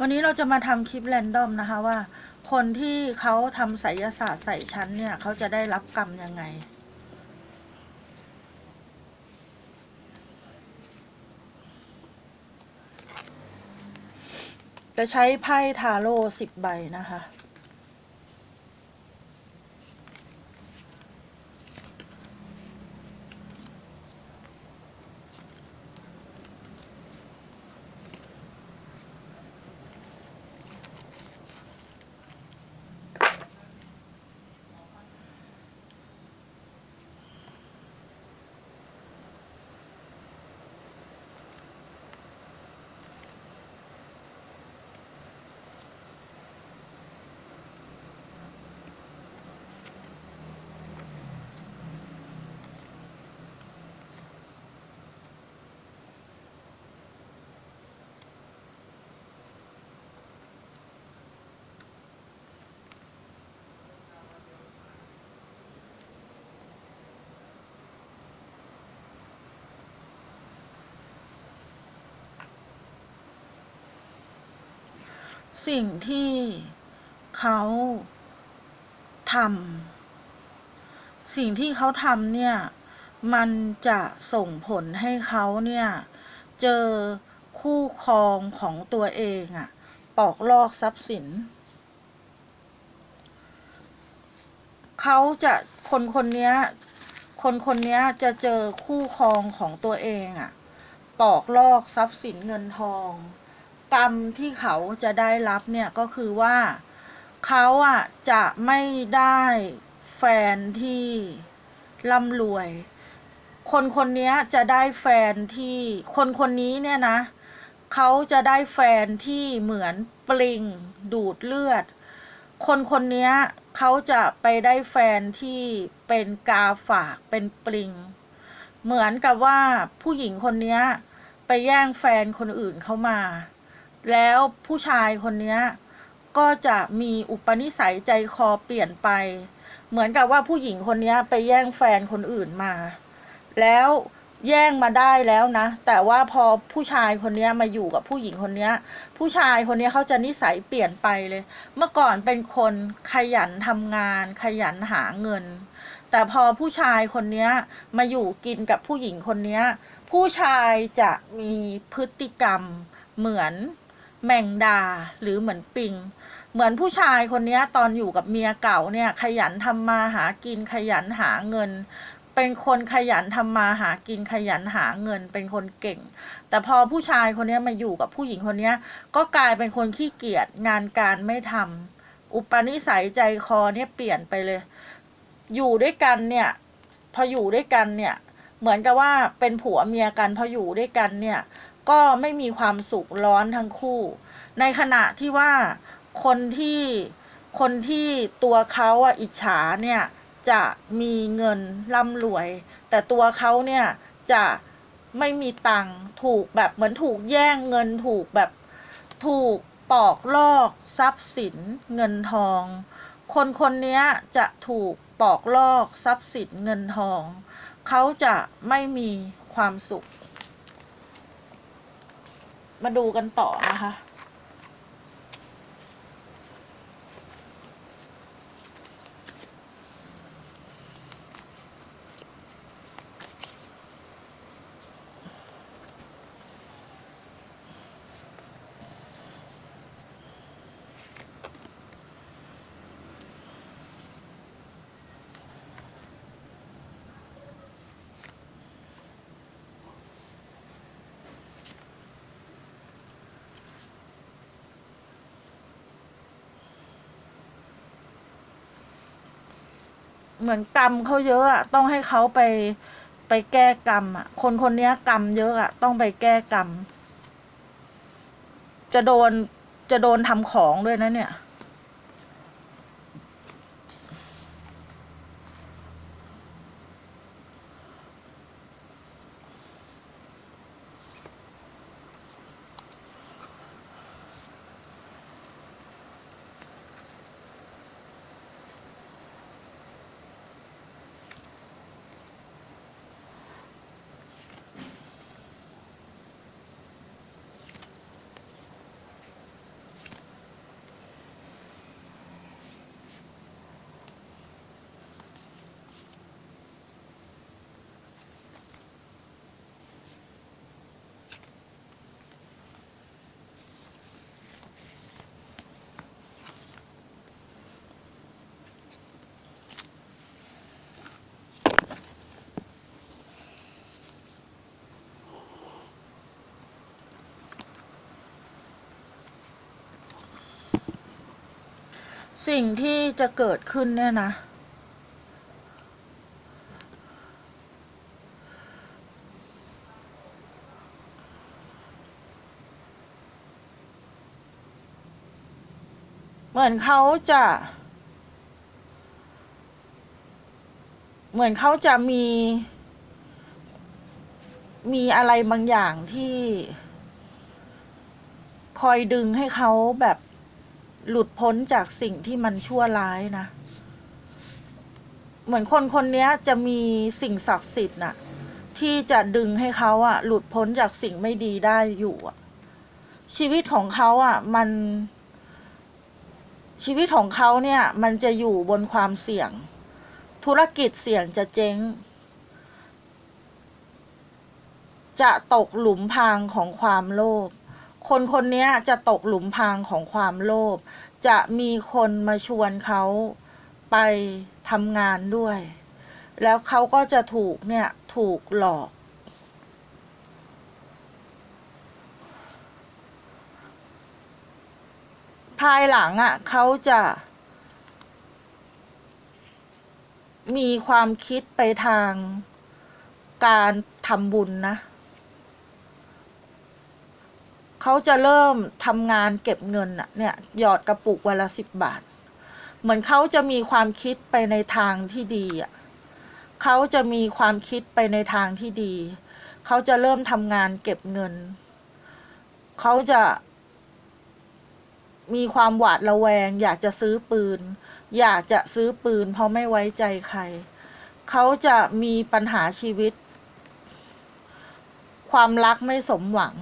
วันนี้เราจะมาทำคลิปแรนดอมนะคะว่า คนที่เขาทำไสยศาสตร์ใส่ชั้นเนี่ยเขาจะได้รับกรรมยังไง จะใช้ไพ่ทาโร่สิบใบนะคะ สิ่งที่เขาทำสิ่งที่เขาทำเนี่ย มันจะส่งผลให้เขาเนี่ย เจอคู่ครองของตัวเองอะปอกลอกทรัพย์สิน เขาจะคนคนนี้คนคนนี้จะเจอคู่ครองของตัวเองอะปอกลอกทรัพย์สินเงินทอง กรรมที่เขาจะได้รับเนี่ยก็คือว่าเขาอะจะไม่ได้แฟนที่ร่ำรวย คนคนนี้จะได้แฟนที่คนคนนี้เนี่ยนะเขาจะได้แฟนที่เหมือนปลิงดูดเลือด คนคนนี้เขาจะไปได้แฟนที่เป็นกาฝากเป็นปลิง เหมือนกับว่าผู้หญิงคนนี้ไปแย่งแฟนคนอื่นเขามา แล้วผู้ชายคนนี้ก็จะมีอุปนิสัยใจคอเปลี่ยนไป เหมือนกับว่าผู้หญิงคนนี้ไปแย่งแฟนคนอื่นมา แล้วแย่งมาได้แล้วนะ แต่ว่าพอผู้ชายคนนี้มาอยู่กับผู้หญิงคนนี้ผู้ชายคนนี้เขาจะนิสัยเปลี่ยนไปเลย เมื่อก่อนเป็นคนขยันทำงาน ขยันหาเงิน แต่พอผู้ชายคนนี้มาอยู่กินกับผู้หญิงคนนี้ผู้ชายจะมีพฤติกรรมเหมือน แมงดาหรือเหมือนปิง เหมือนผู้ชายคนนี้ตอนอยู่กับเมียเก่าเนี่ย ขยันทำมาหากินขยันหาเงิน เป็นคนขยันทำมาหากินขยันหาเงินเป็นคนเก่ง แต่พอผู้ชายคนนี้มาอยู่กับผู้หญิงคนนี้ก็กลายเป็นคนขี้เกียจงานการไม่ทำอุปนิสัยใจคอเนี่ยเปลี่ยนไปเลย อยู่ด้วยกันเนี่ย พออยู่ด้วยกันเนี่ย เหมือนกับว่าเป็นผัวเมียกันพออยู่ด้วยกันเนี่ย ก็ไม่มีความสุขร้อนทั้งคู่ ในขณะที่ว่าคนที่คนที่ตัวเขาอะอิจฉาเนี่ยจะมีเงินร่ำรวย แต่ตัวเขาเนี่ยจะไม่มีตังค์ถูกแบบเหมือนถูกแย่งเงินถูกแบบถูกปอกลอกทรัพย์สินเงินทอง คนคนนี้จะถูกปอกลอกทรัพย์สินเงินทอง เขาจะไม่มีความสุข มาดูกันต่อนะคะ เหมือนกรรมเขาเยอะอะต้องให้เขาไปไปแก้กรรมอะคนคนนี้กรรมเยอะอะต้องไปแก้กรรม จะโดนจะโดนทำของด้วยนะเนี่ย สิ่งที่จะเกิดขึ้นเนี่ยนะ เหมือนเขาจะ เหมือนเขาจะมี มีอะไรบางอย่างที่ คอยดึงให้เขาแบบ หลุดพ้นจากสิ่งที่มันชั่วร้ายนะ เหมือนคนคนนี้จะมีสิ่งศักดิ์สิทธิ์น่ะ ที่จะดึงให้เขาอะหลุดพ้นจากสิ่งไม่ดีได้อยู่อะชีวิตของเขาอะมัน ชีวิตของเขาเนี่ย มันจะอยู่บนความเสี่ยง ธุรกิจเสี่ยงจะเจ๊ง จะตกหลุมพรางของความโลภ คนคนนี้จะตกหลุมพรางของความโลภ จะมีคนมาชวนเขาไปทำงานด้วย แล้วเขาก็จะถูกเนี่ยถูกหลอก ภายหลังอะ่ะเขาจะมีความคิดไปทางการทำบุญนะ เขาจะเริ่มทำงานเก็บเงินอะเนี่ยหยอดกระปุกวันละสิบบาท เหมือนเขาจะมีความคิดไปในทางที่ดีอะเขาจะมีความคิดไปในทางที่ดี เขาจะเริ่มทำงานเก็บเงิน เขาจะมีความหวาดระแวง อยากจะซื้อปืน อยากจะซื้อปืน เพราะไม่ไว้ใจใคร เขาจะมีปัญหาชีวิต ความรักไม่สมหวัง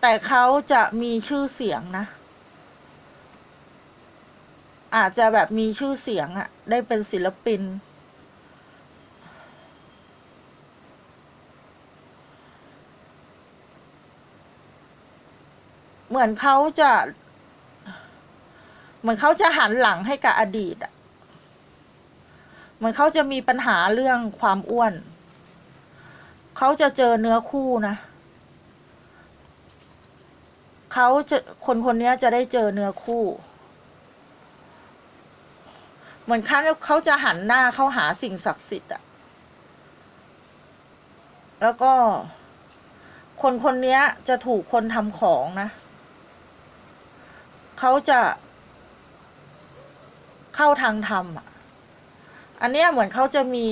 แต่เขาจะมีชื่อเสียงนะ อาจจะแบบมีชื่อเสียงอะได้เป็นศิลปิน เหมือนเขาจะ เหมือนเขาจะหันหลังให้กับอดีตอะเหมือนเขาจะมีปัญหาเรื่องความอ้วน เขาจะเจอเนื้อคู่นะ เขาจะคนคนนี้จะได้เจอเนื้อคู่ เหมือนเขาเขาจะหันหน้าเข้าหาสิ่งศักดิ์สิทธิ์อะแล้วก็ คนคนนี้จะถูกคนทำของนะ เขาจะเข้าทางธรรมอะอันเนี้ยเหมือนเขาจะมี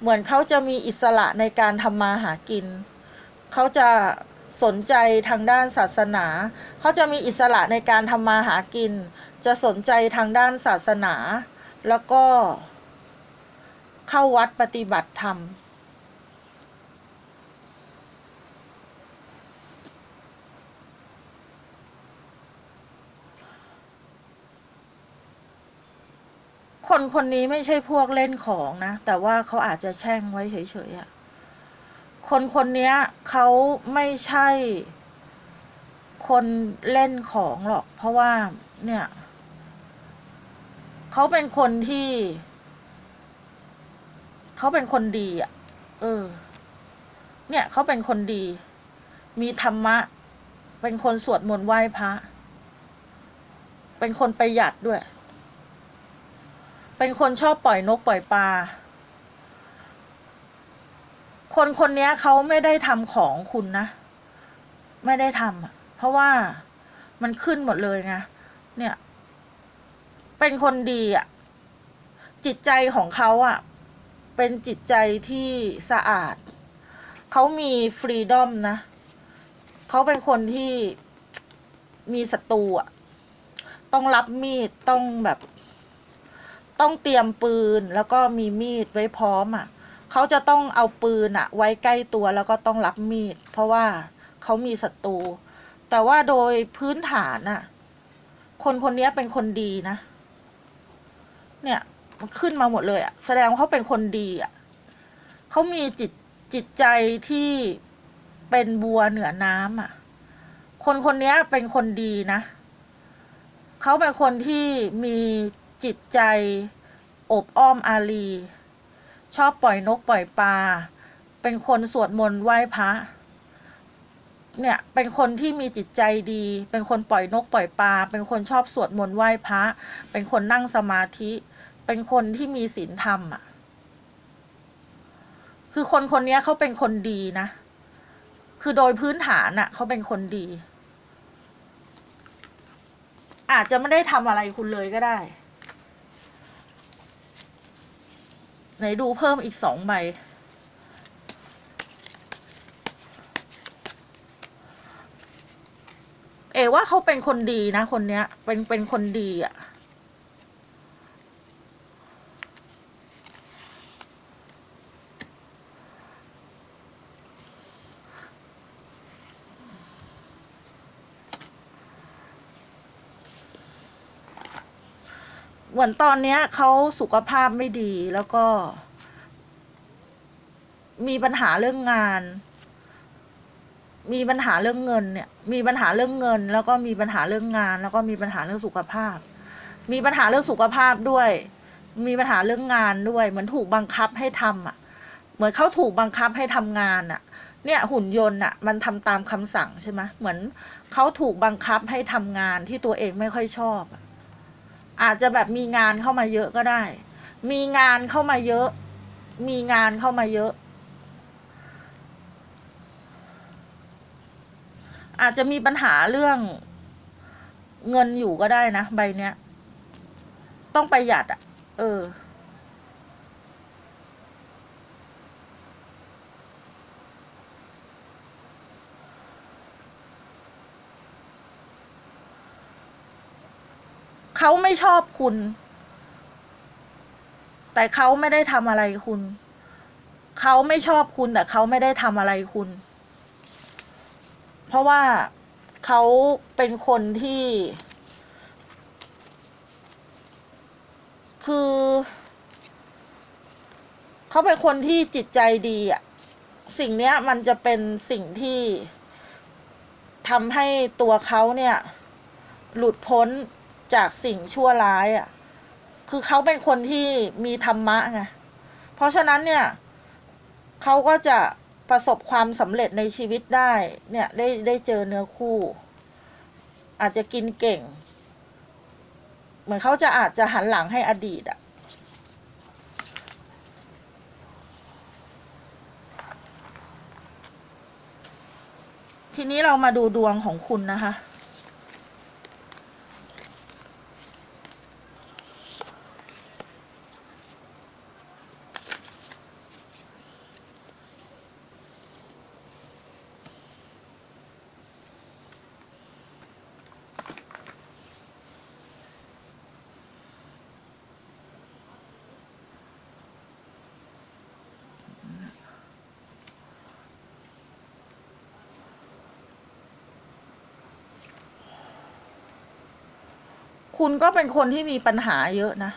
เหมือนเขาจะมีอิสระในการทำมาหากิน เขาจะ สนใจทางด้านศาสนา เขาจะมีอิสระในการทำมาหากิน จะสนใจทางด้านศาสนา แล้วก็ เข้าวัดปฏิบัติธรรม คนคนนี้ไม่ใช่พวกเล่นของนะ แต่ว่าเขาอาจจะแช่งไว้เฉยๆอะ คนคนนี้เขาไม่ใช่ คนเล่นของหรอก เพราะว่าเนี่ยเขาเป็นคนที่เขาเป็นคนดีอะ เออ เนี่ยเขาเป็นคนดี มีธรรมะ เป็นคนสวดมนต์ไหว้พระ เป็นคนประหยัดด้วย เป็นคนชอบปล่อยนกปล่อยปลา คนคนนี้เขาไม่ได้ทำของคุณนะ ไม่ได้ทำเพราะว่ามันขึ้นหมดเลยไงเนี่ย เป็นคนดีอะจิตใจของเขาอะเป็นจิตใจที่สะอาด เขามีฟรีดอมนะ เขาเป็นคนที่มีศัตรูอะต้องรับมีดต้องแบบ ต้องเตรียมปืนแล้วก็มีมีดไว้พร้อมอะ เขาจะต้องเอาปืนอะไว้ใกล้ตัวแล้วก็ต้องรับมีด เพราะว่าเขามีศัตรู แต่ว่าโดยพื้นฐานน่ะคนคนนี้เป็นคนดีนะ เนี่ยมันขึ้นมาหมดเลยอะแสดงว่าเขาเป็นคนดีอะเขามีจิตจิตใจที่เป็นบัวเหนือน้ำอะคนคนนี้เป็นคนดีนะ เขาเป็นคนที่มีจิตใจอบอ้อมอารี ชอบปล่อยนกปล่อยปลา เป็นคนสวดมนต์ไหว้พระ เนี่ย เป็นคนที่มีจิตใจดี เป็นคนปล่อยนกปล่อยปลา เป็นคนชอบสวดมนต์ไหว้พระ เป็นคนนั่งสมาธิ เป็นคนที่มีศีลธรรมอะ คือคนคนนี้เขาเป็นคนดีนะ คือโดยพื้นฐานน่ะเขาเป็นคนดี อาจจะไม่ได้ทำอะไรคุณเลยก็ได้ ไหนดูเพิ่มอีกสองใบ เอว่าเขาเป็นคนดีนะ คนเนี้ย เป็นเป็นคนดีอะ่ะ เหมือนตอนเนี้ยเขาสุขภาพไม่ดีแล้วก็ มีปัญหาเรื่องงาน มีปัญหาเรื่องเงินเนี่ย มีปัญหาเรื่องเงิน แล้วก็มีปัญหาเรื่องงาน แล้วก็มีปัญหาเรื่องสุขภาพ มีปัญหาเรื่องสุขภาพด้วย มีปัญหาเรื่องงานด้วย เหมือนถูกบังคับให้ทำอะ เหมือนเขาถูกบังคับให้ทำงานอะ เนี่ยหุ่นยนต์อะ มันทำตามคำสั่งใช่ไหมเหมือนเขาถูกบังคับให้ทำงานที่ตัวเองไม่ค่อยชอบอะ อาจจะแบบมีงานเข้ามาเยอะก็ได้ มีงานเข้ามาเยอะ มีงานเข้ามาเยอะ อาจจะมีปัญหาเรื่องเงินอยู่ก็ได้นะ ใบเนี้ย ต้องประหยัดอะ่ะ เออ เขาไม่ชอบคุณ แต่เขาไม่ได้ทำอะไรคุณ เขาไม่ชอบคุณแต่เขาไม่ได้ทำอะไรคุณ เพราะว่าเขาเป็นคนที่ คือเขาเป็นคนที่จิตใจดีอะสิ่งเนี้ยมันจะเป็นสิ่งที่ทำให้ตัวเขาเนี่ย หลุดพ้น จากสิ่งชั่วร้ายอะ่ะ คือเขาเป็นคนที่มีธรรมะไง เพราะฉะนั้นเนี่ยเขาก็จะประสบความสำเร็จในชีวิตได้ เนี่ยได้ได้เจอเนื้อคู่ อาจจะกินเก่ง เหมือนเขาจะอาจจะหันหลังให้อดีตอะทีนี้เรามาดูดวงของคุณนะคะ คุณก็เป็นคนที่มีปัญหาเยอะนะ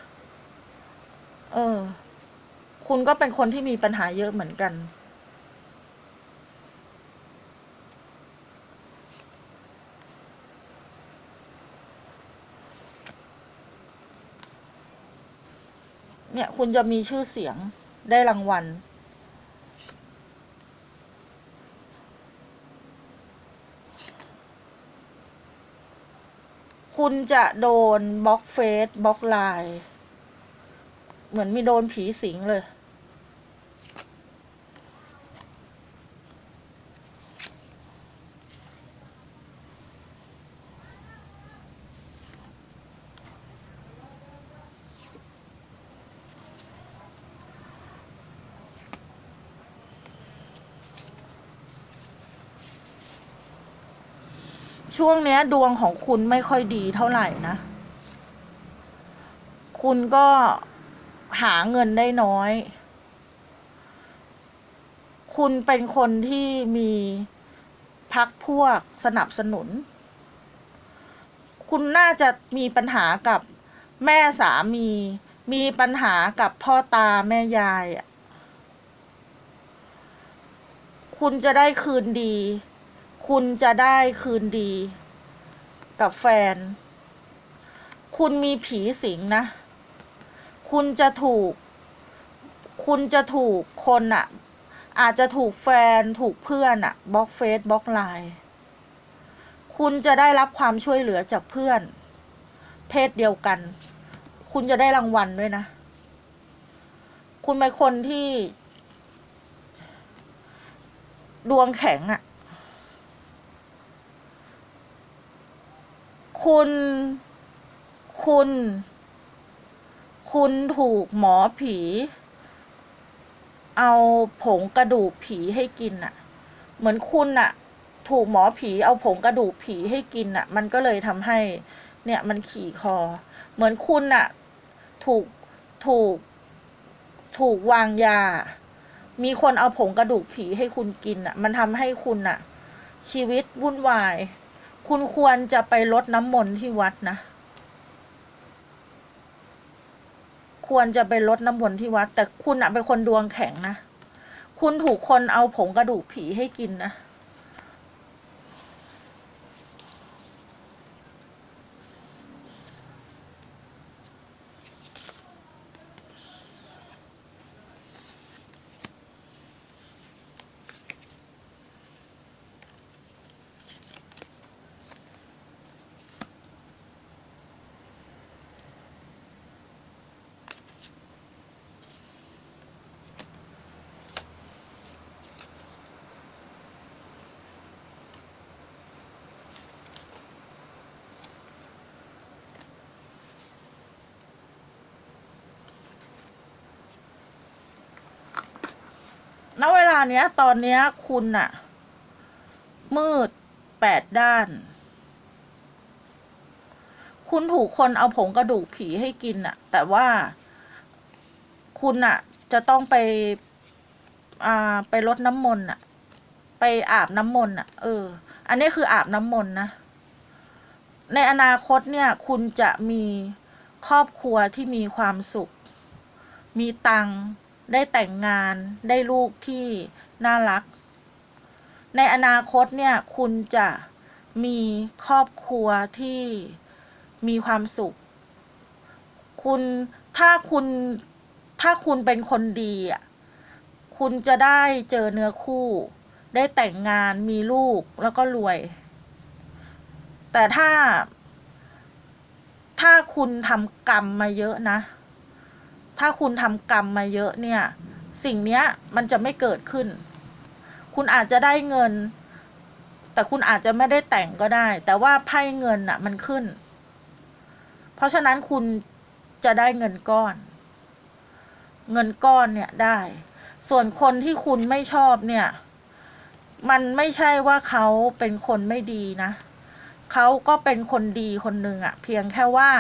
เออ คุณก็เป็นคนที่มีปัญหาเยอะเหมือนกัน เนี่ย คุณจะมีชื่อเสียงได้รางวัล คุณจะโดนบล็อกเฟซบล็อกไลน์เหมือนมีโดนผีสิงเลย ช่วงเนี้ย ดวงของคุณไม่ค่อยดีเท่าไหร่นะ คุณก็หาเงินได้น้อย คุณเป็นคนที่มีพักพวกสนับสนุน คุณน่าจะมีปัญหากับแม่สามี มีปัญหากับพ่อตาแม่ยายอะคุณจะได้คืนดี คุณจะได้คืนดี กับแฟน คุณมีผีสิงนะ คุณจะถูก คุณจะถูกคนอะอาจจะถูกแฟนถูกเพื่อนอะบล็อกเฟซบล็อกไลน์คุณจะได้รับความช่วยเหลือจากเพื่อน เพศเดียวกัน คุณจะได้รางวัลด้วยนะ คุณเป็นคนที่ ดวงแข็งอะ่ะ คุณ คุณ คุณถูกหมอผี เอาผงกระดูกผีให้กินอะ่ะเหมือนคุณอะ่ะถูกหมอผีเอาผงกระดูกผีให้กินอะ่ะมันก็เลยทำให้ เนี่ยมันขี่คอ เหมือนคุณอะ่ะถูกถูก ถูกวางยา มีคนเอาผงกระดูกผีให้คุณกินอะมันทำให้คุณอะชีวิตวุ่นวาย คุณควรจะไปลดน้ำมนต์ที่วัดนะ ควรจะไปลดน้ำมนต์ที่วัด แต่คุณอะเป็นคนดวงแข็งนะ คุณถูกคนเอาผงกระดูกผีให้กินนะ ณ เนี้ย ตอนเนี้ยคุณอะมืดแปดด้าน คุณถูกคนเอาผงกระดูกผีให้กินอะแต่ว่าคุณอะจะต้องไป อ่า ไปรดน้ำมนต์อะไปอาบน้ำมนต์อะเออ อันนี้คืออาบน้ำมนต์นะ ในอนาคตเนี่ย คุณจะมีครอบครัวที่มีความสุข มีตังค์ ได้แต่งงานได้ลูกที่น่ารัก ในอนาคตเนี่ยคุณจะมีครอบครัวที่มีความสุข คุณถ้าคุณถ้าคุณเป็นคนดีอะคุณจะได้เจอเนื้อคู่ ได้แต่งงานมีลูกแล้วก็รวย แต่ถ้า ถ้าคุณทำกรรมมาเยอะนะ ถ้าคุณทำกรรมมาเยอะเนี่ย สิ่งเนี้ยมันจะไม่เกิดขึ้น คุณอาจจะได้เงิน แต่คุณอาจจะไม่ได้แต่งก็ได้ แต่ว่าไพ่เงินอะมันขึ้น เพราะฉะนั้นคุณจะได้เงินก้อน เงินก้อนเนี่ยได้ ส่วนคนที่คุณไม่ชอบเนี่ย มันไม่ใช่ว่าเขาเป็นคนไม่ดีนะ เขาก็เป็นคนดีคนหนึ่งอะเพียงแค่ว่า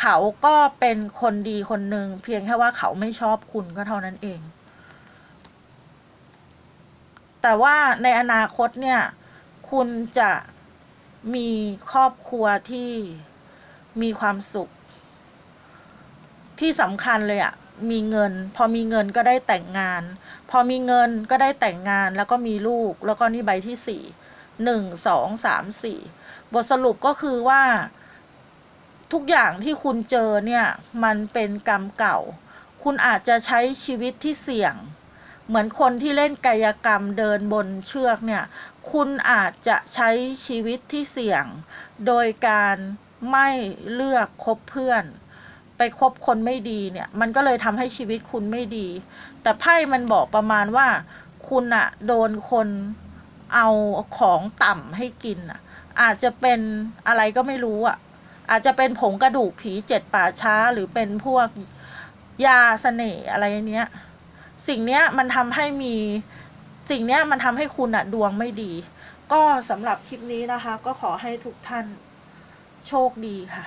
เขาก็เป็นคนดีคนหนึ่งเพียงแค่ว่าเขาไม่ชอบคุณก็เท่านั้นเอง แต่ว่าในอนาคตเนี่ย คุณจะมีครอบครัวที่มีความสุข ที่สำคัญเลยอะมีเงิน พอมีเงินก็ได้แต่งงาน พอมีเงินก็ได้แต่งงานแล้วก็มีลูกแล้วก็นี่ใบที่สี่หนึ่งสองสามสี่บทสรุปก็คือว่า ทุกอย่างที่คุณเจอเนี่ย มันเป็นกรรมเก่า คุณอาจจะใช้ชีวิตที่เสี่ยง เหมือนคนที่เล่นกายกรรมเดินบนเชือกเนี่ย คุณอาจจะใช้ชีวิตที่เสี่ยง โดยการไม่เลือกคบเพื่อน ไปคบคนไม่ดีเนี่ย มันก็เลยทำให้ชีวิตคุณไม่ดี แต่ไพ่มันบอกประมาณว่า คุณอะโดนคนเอาของต่ำให้กินอะอาจจะเป็นอะไรก็ไม่รู้อะ อาจจะเป็นผงกระดูกผีเจ็ดป่าช้า หรือเป็นพวกยาเสน่ห์อะไรเนี้ย สิ่งเนี้ยมันทำให้มีสิ่งเนี้ยมันทำให้คุณอะดวงไม่ดี ก็สำหรับคลิปนี้นะคะ ก็ขอให้ทุกท่านโชคดีค่ะ